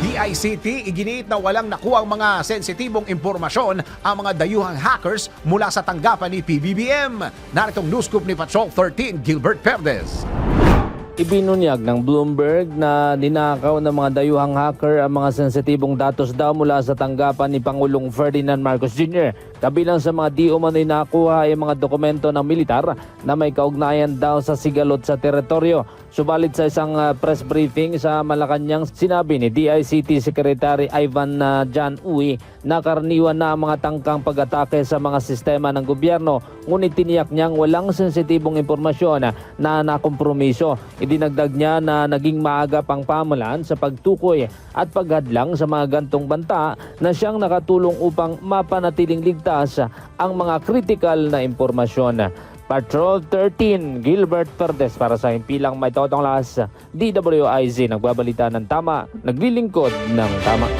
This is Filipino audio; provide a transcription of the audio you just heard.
DICT iginiit na walang nakuha ang mga sensitibong impormasyon ang mga dayuhang hackers mula sa tanggapan ni PBBM. Naritong news scoop ni Patrol 13, Gilbert Perdes. Ibinunyag ng Bloomberg na ninakaw ng mga dayuhang hacker ang mga sensitibong datos daw mula sa tanggapan ni Pangulong Ferdinand Marcos Jr. Kabilang sa mga di umano'y nakuha ay mga dokumento ng militar na may kaugnayan daw sa sigalot sa teritoryo. Subalit sa isang uh, press briefing sa Malacanang, sinabi ni DICT Secretary Ivan uh, Jan Uy na karaniwan na ang mga tangkang pag-atake sa mga sistema ng gobyerno ngunit tiniyak niyang walang sensitibong impormasyon na nakompromiso. Idinagdag niya na naging maaga pang pamulaan sa pagtukoy at paghadlang sa mga gantong banta na siyang nakatulong upang mapanatiling ligtas ang mga critical na impormasyon. Patrol 13, Gilbert Perdes para sa Himpilang May Totong Las, DWIZ, nagbabalita ng tama, naglilingkod ng tama.